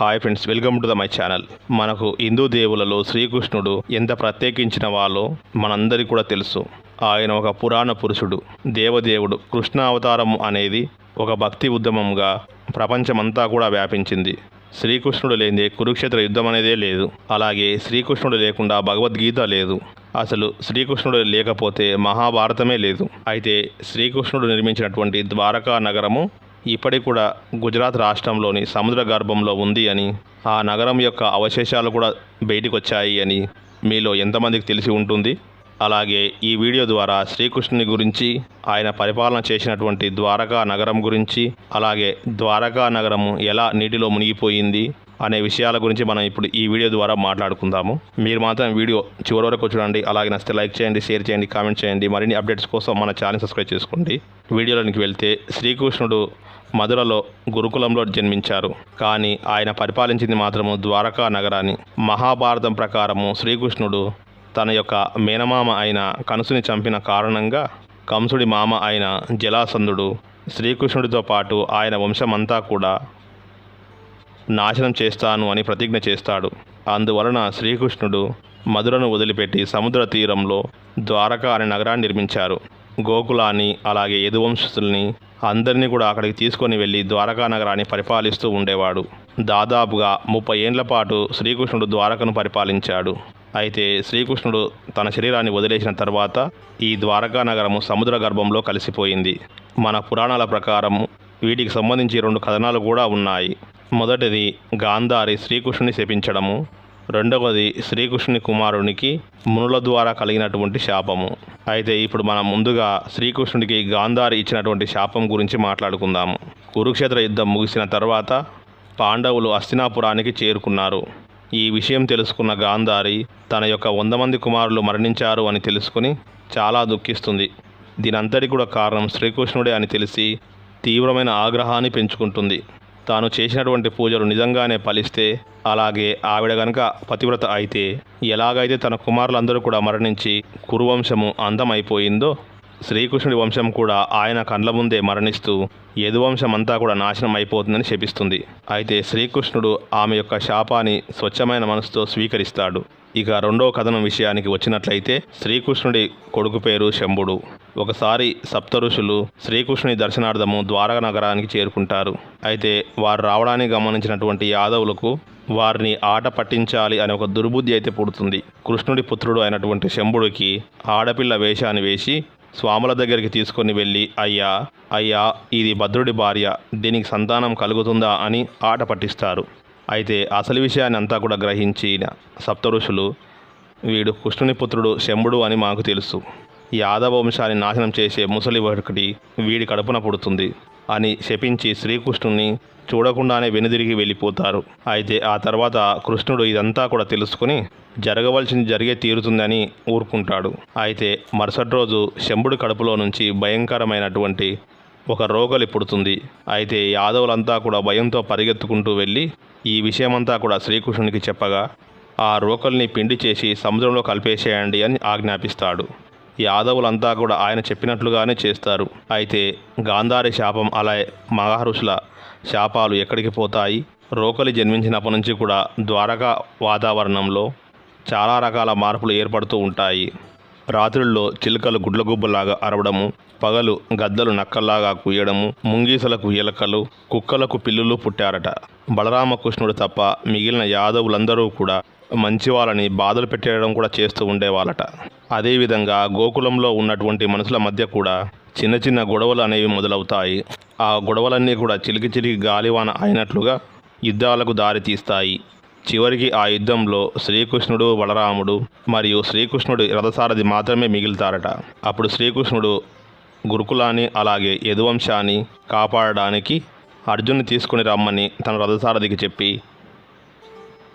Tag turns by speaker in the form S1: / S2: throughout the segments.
S1: Hi friends welcome to the my channel మనకు హిందూ దేవులలో శ్రీకృష్ణుడు ఎంత ప్రత్యేకించిన వాళ్ళో మనందరికీ కూడా తెలుసు. ఆయన ఒక పురాణ పురుషుడు దేవదేవుడు కృష్ణ అవతారం అనేది ఒక భక్తి ఉద్యమంగా ప్రపంచమంతా కూడా వ్యాపించింది. శ్రీకృష్ణుడు లేనిదే కురుక్షేత్ర యుద్ధం అనేదే లేదు. అలాగే శ్రీకృష్ణుడు లేకుండా భగవద్గీత లేదు. అసలు శ్రీకృష్ణుడు లేకపోతే మహాభారతమే లేదు. అయితే శ్రీకృష్ణుడు నిర్మించినటువంటి ద్వారకా నగరము ఇప్పటికి కూడా గుజరాత్ రాష్ట్రంలోని సముద్ర గర్భంలో ఉంది అని ఆ నగరం యొక్క అవశేషాలు కూడా బయటికి వచ్చాయి అని మీలో ఎంతమందికి తెలిసి ఉంటుంది? అలాగే ఈ వీడియో ద్వారా శ్రీకృష్ణుని గురించి ఆయన పరిపాలన చేసినటువంటి ద్వారకా నగరం గురించి అలాగే ద్వారకా నగరము ఎలా నీటిలో మునిగిపోయింది అనే విషయాల గురించి మనం ఇప్పుడు ఈ వీడియో ద్వారా మాట్లాడుకుందాము. మీరు మాత్రం వీడియో చివరి వరకు చూడండి. అలాగే నచ్చితే లైక్ చేయండి షేర్ చేయండి కామెంట్ చేయండి. మరిన్ని అప్డేట్స్ కోసం మన ఛానల్ సబ్స్క్రైబ్ చేసుకోండి. వీడియోలోనికి వెళ్తే శ్రీకృష్ణుడు మధురలో గురుకులంలో జన్మించారు. కానీ ఆయన పరిపాలించింది మాత్రము ద్వారకా నగరాన్ని. మహాభారతం ప్రకారము శ్రీకృష్ణుడు తన యొక్క మేనమామ అయిన కనుసుని చంపిన కారణంగా కంసుడి మామ అయిన జలాసంధుడు శ్రీకృష్ణుడితో పాటు ఆయన వంశమంతా కూడా నాశనం చేస్తాను అని ప్రతిజ్ఞ చేస్తాడు. అందువలన శ్రీకృష్ణుడు మధురను వదిలిపెట్టి సముద్ర తీరంలో ద్వారకా అనే నగరాన్ని నిర్మించారు. గోకులాన్ని అలాగే యదువంశస్థుల్ని అందరినీ కూడా అక్కడికి తీసుకొని వెళ్ళి ద్వారకా నగరాన్ని పరిపాలిస్తూ ఉండేవాడు. దాదాపుగా ముప్పై ఏండ్ల పాటు శ్రీకృష్ణుడు ద్వారకను పరిపాలించాడు. అయితే శ్రీకృష్ణుడు తన శరీరాన్ని వదిలేసిన తర్వాత ఈ ద్వారకా నగరము సముద్ర గర్భంలో కలిసిపోయింది. మన పురాణాల ప్రకారం వీటికి సంబంధించి రెండు కథనాలు కూడా ఉన్నాయి. మొదటిది గాంధారి శ్రీకృష్ణుని శపించడము. రెండవది శ్రీకృష్ణుని కుమారునికి మునుల ద్వారా కలిగినటువంటి శాపము. అయితే ఇప్పుడు మనం ముందుగా శ్రీకృష్ణుడికి గాంధారి ఇచ్చినటువంటి శాపం గురించి మాట్లాడుకుందాము. కురుక్షేత్ర యుద్ధం ముగిసిన తర్వాత పాండవులు అస్తినాపురానికి చేరుకున్నారు. ఈ విషయం తెలుసుకున్న గాంధారి తన యొక్క వంద మంది కుమారులు మరణించారు అని తెలుసుకుని చాలా దుఃఖిస్తుంది. దీనంతటి కూడా కారణం శ్రీకృష్ణుడే అని తెలిసి తీవ్రమైన ఆగ్రహాన్ని పెంచుకుంటుంది. తాను చేసినటువంటి పూజలు నిజంగానే ఫలిస్తే అలాగే ఆవిడ గనుక పతివ్రత అయితే ఎలాగైతే తన కుమారులందరూ కూడా మరణించి కురువంశము అందమైపోయిందో శ్రీకృష్ణుడి వంశం కూడా ఆయన కండ్ల ముందే మరణిస్తూ యదువంశం అంతా కూడా నాశనం అయిపోతుందని శపిస్తుంది. అయితే శ్రీకృష్ణుడు ఆమె యొక్క శాపాన్ని స్వచ్ఛమైన మనసుతో స్వీకరిస్తాడు. ఇక రెండో కథనం విషయానికి వచ్చినట్లయితే శ్రీకృష్ణుడి కొడుకు పేరు శంభుడు. ఒకసారి సప్త ఋషులు శ్రీకృష్ణుని దర్శనార్థము ద్వారక నగరానికి చేరుకుంటారు. అయితే వారు రావడానికి గమనించినటువంటి యాదవులకు వారిని ఆట పట్టించాలి అనే ఒక దుర్బుద్ధి అయితే పుడుతుంది. కృష్ణుడి పుత్రుడు అయినటువంటి శంభుడికి ఆడపిల్ల వేషాన్ని వేసి స్వాముల దగ్గరికి తీసుకొని వెళ్ళి అయ్యా అయ్యా ఇది భద్రుడి భార్య దీనికి సంతానం కలుగుతుందా? అని ఆట పట్టిస్తారు. అయితే అసలు విషయాన్ని అంతా కూడా గ్రహించిన సప్తఋషులు వీడు కృష్ణుని పుత్రుడు శంభుడు అని మాకు తెలుసు. యాదవ వంశాన్ని నాశనం చేసే ముసలి ఒకటి వీడి కడుపున పుడుతుంది. అని శపించి శ్రీకృష్ణుని చూడకుండానే వెనుదిరిగి వెళ్ళిపోతారు. అయితే ఆ తర్వాత కృష్ణుడు ఇదంతా కూడా తెలుసుకుని జరగవలసింది జరిగే తీరుతుందని ఊరుకుంటాడు. అయితే మరుసటి రోజు శంభుడి కడుపులో నుంచి భయంకరమైనటువంటి ఒక రోగలి పుడుతుంది. అయితే యాదవులంతా కూడా భయంతో పరిగెత్తుకుంటూ వెళ్ళి ఈ విషయమంతా కూడా శ్రీకృష్ణునికి చెప్పగా ఆ రోకల్ని పిండి చేసి సముద్రంలో కలిపేసేయండి అని ఆజ్ఞాపిస్తాడు. యాదవులంతా కూడా ఆయన చెప్పినట్లుగానే చేస్తారు. అయితే గాంధారి శాపం అలా మహారుషుల శాపాలు ఎక్కడికి పోతాయి? రోకలి జన్మించినప్పటి నుంచి కూడా ద్వారకా వాతావరణంలో చాలా రకాల మార్పులు ఏర్పడుతూ ఉంటాయి. రాత్రుల్లో చిలుకలు గుడ్లగుబ్బలాగా అరవడము పగలు గద్దలు నక్కల్లాగా కుయ్యడము ముంగీసలకు ఎలకలు కుక్కలకు పిల్లులు పుట్టారట. బలరామకృష్ణుడు తప్ప మిగిలిన యాదవులందరూ కూడా మంచి వాళ్ళని బాధలు పెట్టేయడం కూడా చేస్తూ ఉండేవాళ్ళట. అదేవిధంగా గోకులంలో ఉన్నటువంటి మనుషుల మధ్య కూడా చిన్న చిన్న గొడవలు అనేవి మొదలవుతాయి. ఆ గొడవలన్నీ కూడా చిలికి చిలికి గాలివాన అయినట్లుగా యుద్ధాలకు దారితీస్తాయి చివరికి ఆ యుద్ధంలో శ్రీకృష్ణుడు బలరాముడు మరియు శ్రీకృష్ణుడి రథసారథి మాత్రమే మిగులుతారట. అప్పుడు శ్రీకృష్ణుడు గురుకులాన్ని అలాగే యదువంశాన్ని కాపాడడానికి అర్జున్ని తీసుకుని రమ్మని తన రథసారథికి చెప్పి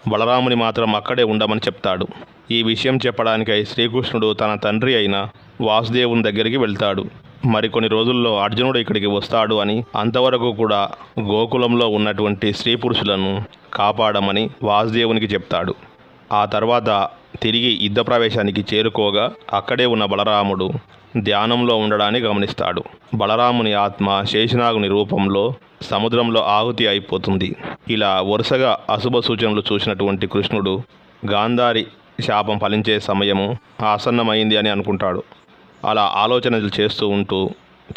S1: బలరాముని మాత్రం అక్కడే ఉండమని చెప్తాడు. ఈ విషయం చెప్పడానికై శ్రీకృష్ణుడు తన తండ్రి అయిన వాసుదేవుని దగ్గరికి వెళ్తాడు. మరికొన్ని రోజుల్లో అర్జునుడు ఇక్కడికి వస్తాడు అని అంతవరకు కూడా గోకులంలో ఉన్నటువంటి స్త్రీ పురుషులను కాపాడమని వాసుదేవునికి చెప్తాడు. ఆ తర్వాత తిరిగి యుద్ధ ప్రవేశానికి చేరుకోగా అక్కడే ఉన్న బలరాముడు ధ్యానంలో ఉండడాన్ని గమనిస్తాడు. బలరాముని ఆత్మ శేషనాగుని రూపంలో సముద్రంలో ఆహుతి అయిపోతుంది. ఇలా వరుసగా అశుభ సూచనలు చూసినటువంటి కృష్ణుడు గాంధారి శాపం ఫలించే సమయము ఆసన్నమైంది అని అనుకుంటాడు. అలా ఆలోచనలు చేస్తూ ఉంటూ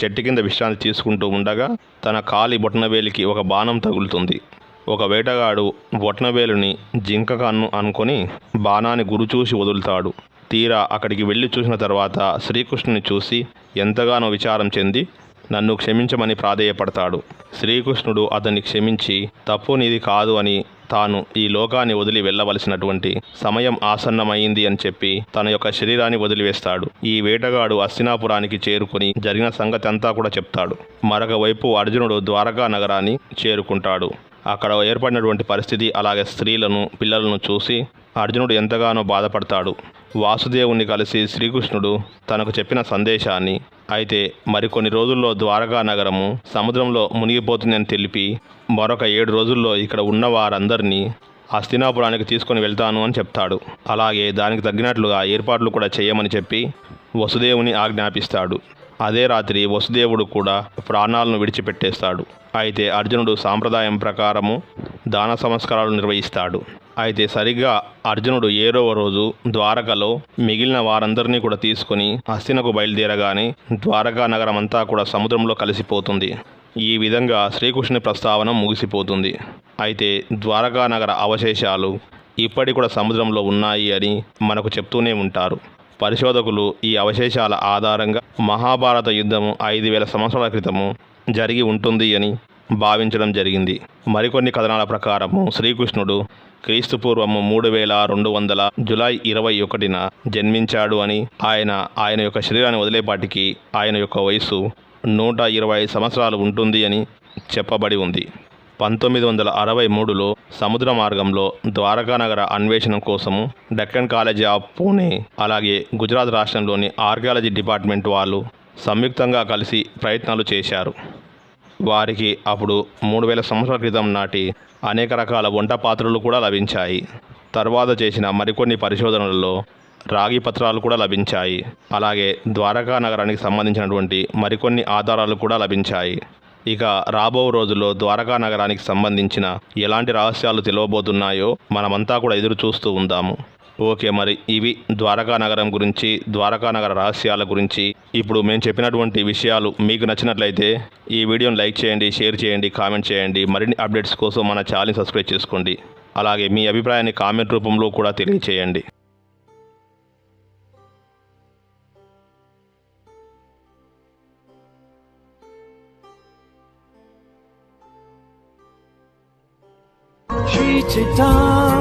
S1: చెట్టు కింద విశ్రాంతి తీసుకుంటూ ఉండగా తన కాలి బొటనవేలికి ఒక బాణం తగులుతుంది. ఒక వేటగాడు బొటనవేలుని జింక కన్ను అనుకొని బాణాన్ని గురిచూసి వదులుతాడు. తీరా అక్కడికి వెళ్ళి చూసిన తర్వాత శ్రీకృష్ణుని చూసి ఎంతగానో విచారం చెంది నన్ను క్షమించమని ప్రాధేయపడతాడు. శ్రీకృష్ణుడు అతన్ని క్షమించి తప్పు నీది కాదు అని తాను ఈ లోకాన్ని వదిలి వెళ్ళవలసినటువంటి సమయం ఆసన్నమైంది అని చెప్పి తన యొక్క శరీరాన్ని వదిలివేస్తాడు. ఈ వేటగాడు అస్తినాపురానికి చేరుకుని జరిగిన సంగతి అంతా కూడా చెప్తాడు. మరొక వైపు అర్జునుడు ద్వారకా నగరాన్ని చేరుకుంటాడు. అక్కడ ఏర్పడినటువంటి పరిస్థితి అలాగే స్త్రీలను పిల్లలను చూసి అర్జునుడు ఎంతగానో బాధపడతాడు. వాసుదేవుణ్ణి కలిసి శ్రీకృష్ణుడు తనకు చెప్పిన సందేశాన్ని అయితే మరికొన్ని రోజుల్లో ద్వారకా నగరము సముద్రంలో మునిగిపోతుందని తెలిపి మరొక ఏడు రోజుల్లో ఇక్కడ ఉన్న వారందరినీ హస్తినాపురానికి తీసుకొని వెళ్తాను అని చెప్తాడు. అలాగే దానికి తగ్గినట్లుగా ఏర్పాట్లు కూడా చేయమని చెప్పి వసుదేవుని ఆజ్ఞాపిస్తాడు. అదే రాత్రి వసుదేవుడు కూడా ప్రాణాలను విడిచిపెట్టేస్తాడు. అయితే అర్జునుడు సాంప్రదాయం ప్రకారము దాన సంస్కారాలు నిర్వహిస్తాడు. అయితే సరిగ్గా అర్జునుడు ఏడవ రోజు ద్వారకలో మిగిలిన వారందరినీ కూడా తీసుకుని హస్తినకు బయలుదేరగానే ద్వారకా నగరం అంతా కూడా సముద్రంలో కలిసిపోతుంది. ఈ విధంగా శ్రీకృష్ణుని ప్రస్తావన ముగిసిపోతుంది. అయితే ద్వారకా నగర అవశేషాలు ఇప్పటి కూడా సముద్రంలో ఉన్నాయి అని మనకు చెప్తూనే ఉంటారు. పరిశోధకులు ఈ అవశేషాల ఆధారంగా మహాభారత యుద్ధము ఐదు వేల సంవత్సరాల క్రితము జరిగి ఉంటుంది అని భావించడం జరిగింది. మరికొన్ని కథనాల ప్రకారము శ్రీకృష్ణుడు క్రీస్తుపూర్వము మూడు వేల రెండు వందల జులై ఇరవై ఒకటిన జన్మించాడు అని ఆయన ఆయన యొక్క శరీరాన్ని వదిలేపాటికి ఆయన యొక్క వయసు నూట ఇరవై సంవత్సరాలు ఉంటుంది అని చెప్పబడి ఉంది. పంతొమ్మిది వందల అరవై మూడులో సముద్ర మార్గంలో ద్వారకా నగర అన్వేషణ కోసము డెక్కన్ కాలేజ్ ఆఫ్ పూణే అలాగే గుజరాత్ రాష్ట్రంలోని ఆర్కియాలజీ డిపార్ట్మెంట్ వాళ్ళు సంయుక్తంగా కలిసి ప్రయత్నాలు చేశారు. వారికి అప్పుడు మూడు వేల సంవత్సరాల క్రితం నాటి అనేక రకాల వంట పాత్రలు కూడా లభించాయి. తర్వాత చేసిన మరికొన్ని పరిశోధనలలో రాగి పత్రాలు కూడా లభించాయి. అలాగే ద్వారకా నగరానికి సంబంధించినటువంటి మరికొన్ని ఆధారాలు కూడా లభించాయి. ఇక రాబో రోజుల్లో ద్వారకా నగరానికి సంబంధించిన ఎలాంటి రహస్యాలు తెలియబోతున్నాయో మనమంతా కూడా ఎదురు చూస్తూ ఉందాము. ఓకే మరి ఇవి ద్వారకా నగరం గురించి ద్వారకా నగర రహస్యాల గురించి. ఇప్పుడు మేము చెప్పినటువంటి విషయాలు మీకు నచ్చినట్లయితే ఈ వీడియోని లైక్ చేయండి షేర్ చేయండి కామెంట్ చేయండి. మరిన్ని అప్డేట్స్ కోసం మన ఛానల్ని సబ్స్క్రైబ్ చేసుకోండి. అలాగే మీ అభిప్రాయాన్ని కామెంట్ రూపంలో కూడా తెలియచేయండి.
S2: 你知道。